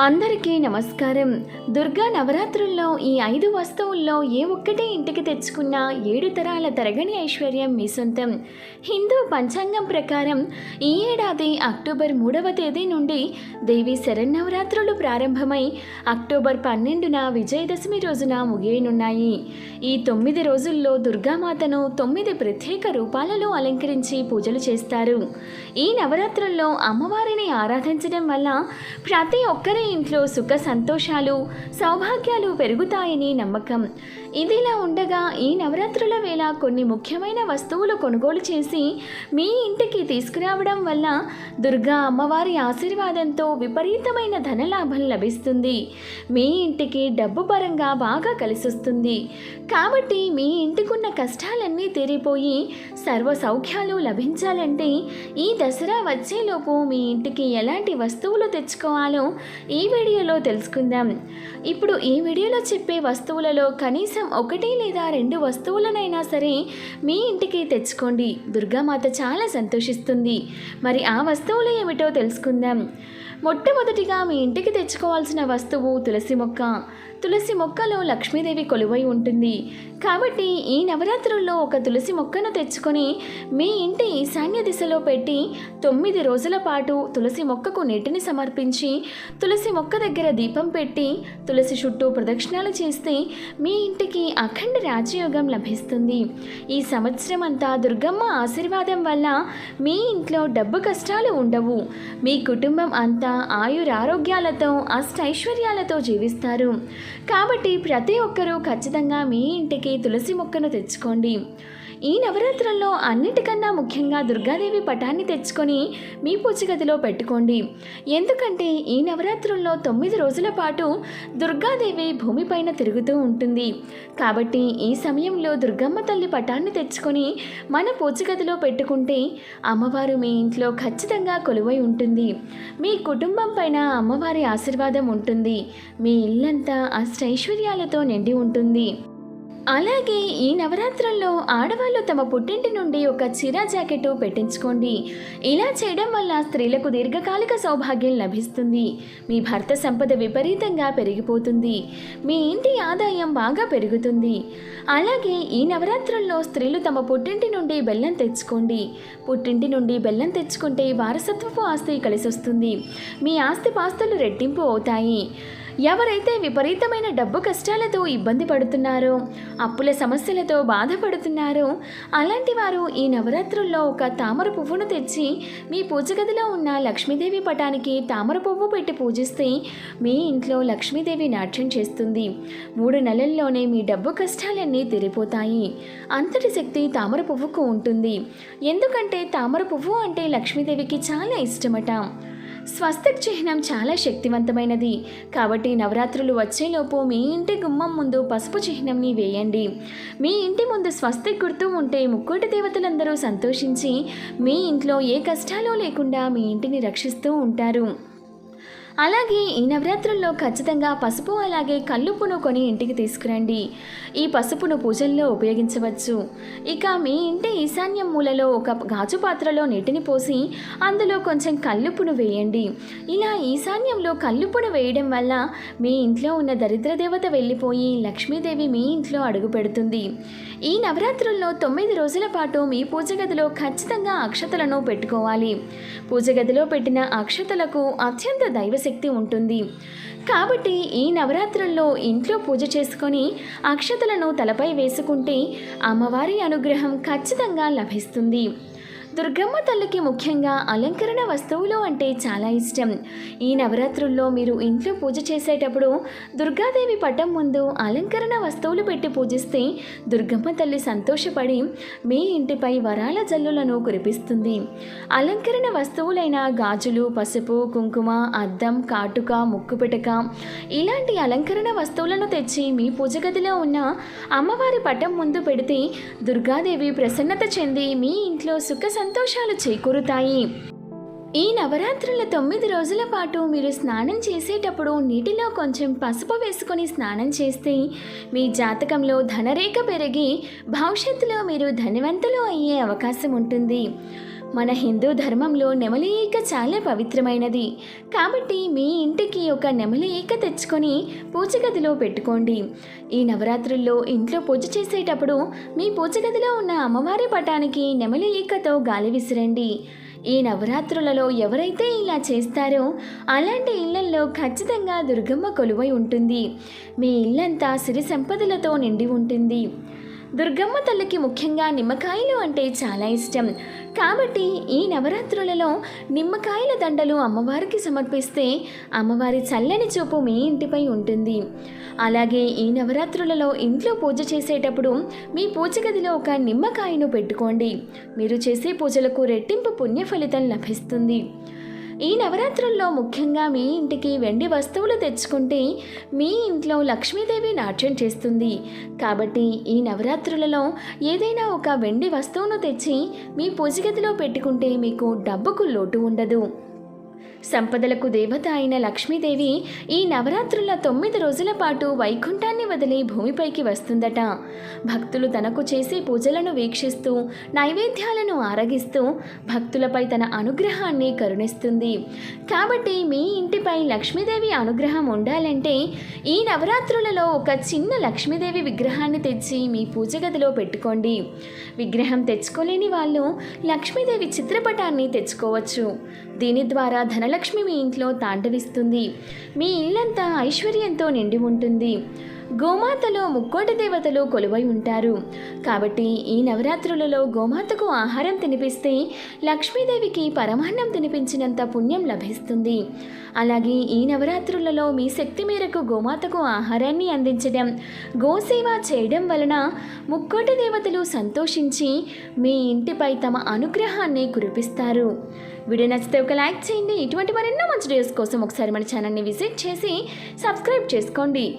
అందరికీ నమస్కారం. దుర్గా నవరాత్రుల్లో ఈ ఐదు వస్తువుల్లో ఏ ఒక్కటే ఇంటికి తెచ్చుకున్నా ఏడు తరాల తరగని ఐశ్వర్యం మీ సొంతం. హిందూ పంచాంగం ప్రకారం ఈ ఏడాది అక్టోబర్ మూడవ తేదీ నుండి దేవి శరన్నవరాత్రులు ప్రారంభమై అక్టోబర్ పన్నెండున విజయదశమి రోజున ముగియనున్నాయి. ఈ తొమ్మిది రోజుల్లో దుర్గామాతను తొమ్మిది ప్రత్యేక రూపాలలో అలంకరించి పూజలు చేస్తారు. ఈ నవరాత్రుల్లో అమ్మవారిని ఆరాధించడం వల్ల ప్రతి ఒక్కరి ఇంట్లో సుఖ సంతోషాలు సౌభాగ్యాలు పెరుగుతాయని నమ్మకం. ఇదిలా ఉండగా ఈ నవరాత్రుల వేళ కొన్ని ముఖ్యమైన వస్తువులు కొనుగోలు చేసి మీ ఇంటికి తీసుకురావడం వల్ల దుర్గా అమ్మవారి ఆశీర్వాదంతో విపరీతమైన ధనలాభం లభిస్తుంది. మీ ఇంటికి డబ్బు పరంగా బాగా కలిసొస్తుంది. కాబట్టి మీ ఇంటికున్న కష్టాలన్నీ తీరిపోయి సర్వ సౌఖ్యాలు లభించాలంటే ఈ దసరా వచ్చేలోపు మీ ఇంటికి ఎలాంటి వస్తువులు తెచ్చుకోవాలో ఈ వీడియోలో తెలుసుకుందాం. ఇప్పుడు ఈ వీడియోలో చెప్పే వస్తువులలో కనీసం ఒకటి లేదా రెండు వస్తువులనైనా సరే మీ ఇంటికి తెచ్చుకోండి. దుర్గామాత చాలా సంతోషిస్తుంది. మరి ఆ వస్తువులు ఏమిటో తెలుసుకుందాం. మొట్టమొదటిగా మీ ఇంటికి తెచ్చుకోవాల్సిన వస్తువు తులసి మొక్క. తులసి మొక్కలో లక్ష్మీదేవి కొలువై ఉంటుంది. కాబట్టి ఈ నవరాత్రుల్లో ఒక తులసి మొక్కను తెచ్చుకొని మీ ఇంటి ఈశాన్య దిశలో పెట్టి తొమ్మిది రోజుల పాటు తులసి మొక్కకు నీటిని సమర్పించి తులసి మొక్క దగ్గర దీపం పెట్టి తులసి చుట్టూ ప్రదక్షిణాలు చేస్తే మీ ఇంటికి అఖండ రాజయోగం లభిస్తుంది. ఈ సంవత్సరం అంతా దుర్గమ్మ ఆశీర్వాదం వల్ల మీ ఇంట్లో డబ్బు కష్టాలు ఉండవు. మీ కుటుంబం అంతా ఆయురారోగ్యాలతో అష్టైశ్వర్యాలతో జీవిస్తారు. కాబట్టి ప్రతి ఒక్కరూ ఖచ్చితంగా మీ ఇంటికి తులసి మొక్కను తెచ్చుకోండి. ఈ నవరాత్రుల్లో అన్నిటికన్నా ముఖ్యంగా దుర్గాదేవి పటాన్ని తెచ్చుకొని మీ పూజ గదిలో పెట్టుకోండి. ఎందుకంటే ఈ నవరాత్రుల్లో తొమ్మిది రోజుల పాటు దుర్గాదేవి భూమిపైన తిరుగుతూ ఉంటుంది. కాబట్టి ఈ సమయంలో దుర్గమ్మ తల్లి పటాన్ని తెచ్చుకొని మన పూజ గదిలో పెట్టుకుంటే అమ్మవారు మీ ఇంట్లో ఖచ్చితంగా కొలువై ఉంటుంది. మీ కుటుంబం పైన అమ్మవారి ఆశీర్వాదం ఉంటుంది. మీ ఇల్లంతా అష్టైశ్వర్యాలతో నిండి ఉంటుంది. అలాగే ఈ నవరాత్రుల్లో ఆడవాళ్ళు తమ పుట్టింటి నుండి ఒక చీర జాకెట్ పెట్టించుకోండి. ఇలా చేయడం వల్ల స్త్రీలకు దీర్ఘకాలిక సౌభాగ్యం లభిస్తుంది. మీ భర్త సంపద విపరీతంగా పెరిగిపోతుంది. మీ ఇంటి ఆదాయం బాగా పెరుగుతుంది. అలాగే ఈ నవరాత్రుల్లో స్త్రీలు తమ పుట్టింటి నుండి బెల్లం తెచ్చుకోండి. పుట్టింటి నుండి బెల్లం తెచ్చుకుంటే వారసత్వపు ఆస్తి కలిసొస్తుంది. మీ ఆస్తి పాస్తులు రెట్టింపు అవుతాయి. ఎవరైతే విపరీతమైన డబ్బు కష్టాలతో ఇబ్బంది పడుతున్నారో అప్పుల సమస్యలతో బాధపడుతున్నారో అలాంటి వారు ఈ నవరాత్రుల్లో ఒక తామర పువ్వును తెచ్చి మీ పూజ గదిలో ఉన్న లక్ష్మీదేవి పటానికి తామర పువ్వు పెట్టి పూజిస్తే మీ ఇంట్లో లక్ష్మీదేవి నాట్యం చేస్తుంది. మూడు నెలల్లోనే మీ డబ్బు కష్టాలన్నీ తీరిపోతాయి. అంతటి శక్తి తామర పువ్వుకు ఉంటుంది. ఎందుకంటే తామర పువ్వు అంటే లక్ష్మీదేవికి చాలా ఇష్టమట. స్వస్తిక్ చిహ్నం చాలా శక్తివంతమైనది. కాబట్టి నవరాత్రులు వచ్చేలోపు మీ ఇంటి గుమ్మం ముందు పసుపు చిహ్నంని వేయండి. మీ ఇంటి ముందు స్వస్తిక్ గుర్తు ఉంటే ముక్కోటి దేవతలందరూ సంతోషించి మీ ఇంట్లో ఏ కష్టాలు లేకుండా మీ ఇంటిని రక్షిస్తూ ఉంటారు. అలాగే ఈ నవరాత్రుల్లో ఖచ్చితంగా పసుపు అలాగే కల్లుపును కొని ఇంటికి తీసుకురండి. ఈ పసుపును పూజల్లో ఉపయోగించవచ్చు. ఇక మీ ఇంటి ఈశాన్యం మూలలో ఒక గాజు పాత్రలో నీటిని పోసి అందులో కొంచెం కల్లుపును వేయండి. ఇలా ఈశాన్యంలో కల్లుపును వేయడం వల్ల మీ ఇంట్లో ఉన్న దరిద్ర దేవత వెళ్ళిపోయి లక్ష్మీదేవి మీ ఇంట్లో అడుగు పెడుతుంది. ఈ నవరాత్రుల్లో తొమ్మిది రోజుల పాటు మీ పూజ గదిలో ఖచ్చితంగా అక్షతలను పెట్టుకోవాలి. పూజ గదిలో పెట్టిన అక్షతలకు అత్యంత శక్తి ఉంటుంది. కాబట్టి ఈ నవరాత్రుల్లో ఇంట్లో పూజ చేసుకొని అక్షతలను తలపై వేసుకుంటే అమ్మవారి అనుగ్రహం ఖచ్చితంగా లభిస్తుంది. దుర్గమ్మ తల్లికి ముఖ్యంగా అలంకరణ వస్తువులు అంటే చాలా ఇష్టం. ఈ నవరాత్రుల్లో మీరు ఇంట్లో పూజ చేసేటప్పుడు దుర్గాదేవి పటం ముందు అలంకరణ వస్తువులు పెట్టి పూజిస్తే దుర్గమ్మ తల్లి సంతోషపడి మీ ఇంటిపై వరాల జల్లులను కురిపిస్తుంది. అలంకరణ వస్తువులైన గాజులు పసుపు కుంకుమ అద్దం కాటుక ముక్కుపిటక ఇలాంటి అలంకరణ వస్తువులను తెచ్చి మీ పూజ గదిలో ఉన్న అమ్మవారి పటం ముందు పెడితే దుర్గాదేవి ప్రసన్నత చెంది మీ ఇంట్లో సుఖ సంతోషాలు చేకూరుతాయి. ఈ నవరాత్రుల తొమ్మిది రోజుల పాటు మీరు స్నానం చేసేటప్పుడు నీటిలో కొంచెం పసుపు వేసుకొని స్నానం చేస్తే మీ జాతకంలో ధనరేఖ పెరిగి భవిష్యత్తులో మీరు ధనవంతులు అయ్యే అవకాశం ఉంటుంది. మన హిందూ ధర్మంలో నెమలి ఈక చాలా పవిత్రమైనది. కాబట్టి మీ ఇంటికి ఒక నెమలి ఈక తెచ్చుకొని పూజ గదిలో పెట్టుకోండి. ఈ నవరాత్రుల్లో ఇంట్లో పూజ చేసేటప్పుడు మీ పూజ గదిలో ఉన్న అమ్మవారి పటానికి నెమలి ఈకతో గాలి విసిరండి. ఈ నవరాత్రులలో ఎవరైతే ఇలా చేస్తారో అలాంటి ఇళ్ళల్లో ఖచ్చితంగా దుర్గమ్మ కొలువై ఉంటుంది. మీ ఇల్లంతా సిరి సంపదలతో నిండి ఉంటుంది. దుర్గమ్మ తల్లికి ముఖ్యంగా నిమ్మకాయలు అంటే చాలా ఇష్టం. కాబట్టి ఈ నవరాత్రులలో నిమ్మకాయల దండలు అమ్మవారికి సమర్పిస్తే అమ్మవారి చల్లని చూపు మీ ఇంటిపై ఉంటుంది. అలాగే ఈ నవరాత్రులలో ఇంట్లో పూజ చేసేటప్పుడు మీ పూజ గదిలో ఒక నిమ్మకాయను పెట్టుకోండి. మీరు చేసే పూజలకు రెట్టింపు పుణ్య ఫలితం లభిస్తుంది. ఈ నవరాత్రుల్లో ముఖ్యంగా మీ ఇంటికి వెండి వస్తువులు తెచ్చుకుంటే మీ ఇంట్లో లక్ష్మీదేవి నాట్యం చేస్తుంది. కాబట్టి ఈ నవరాత్రులలో ఏదైనా ఒక వెండి వస్తువును తెచ్చి మీ పూజగదిలో పెట్టుకుంటే మీకు డబ్బుకు లోటు ఉండదు. సంపదలకు దేవత అయిన లక్ష్మీదేవి ఈ నవరాత్రుల తొమ్మిది రోజుల పాటు వైకుంఠాన్ని వదిలి భూమిపైకి వస్తుందట. భక్తులు తనకు చేసే పూజలను వీక్షిస్తూ నైవేద్యాలను ఆరగిస్తూ భక్తులపై తన అనుగ్రహాన్ని కరుణిస్తుంది. కాబట్టి మీ ఇంటిపై లక్ష్మీదేవి అనుగ్రహం ఉండాలంటే ఈ నవరాత్రులలో ఒక చిన్న లక్ష్మీదేవి విగ్రహాన్ని తెచ్చి మీ పూజ గదిలో పెట్టుకోండి. విగ్రహం తెచ్చుకోలేని వాళ్ళు లక్ష్మీదేవి చిత్రపటాన్ని తెచ్చుకోవచ్చు. దీని ద్వారా ధనలక్ష్మి మీ ఇంట్లో తాండవిస్తుంది. మీ ఇల్లంతా ఐశ్వర్యంతో నిండి ఉంటుంది. గోమాతలో ముక్కోటి దేవతలు కొలువై ఉంటారు. కాబట్టి ఈ నవరాత్రులలో గోమాతకు ఆహారం తినిపిస్తే లక్ష్మీదేవికి పరమాన్నం తినిపించినంత పుణ్యం లభిస్తుంది. అలాగే ఈ నవరాత్రులలో మీ శక్తి మేరకు గోమాతకు ఆహారాన్ని అందించడం గోసేవ చేయడం వలన ముక్కోటి దేవతలు సంతోషించి మీ ఇంటిపై తమ అనుగ్రహాన్ని కురిపిస్తారు. వీడియో నచ్చితే ఒక లైక్ చేయండి. ఇటువంటి మరెన్నో మంచి డేస్ కోసం ఒకసారి మన ఛానల్ని విజిట్ చేసి సబ్స్క్రైబ్ చేసుకోండి.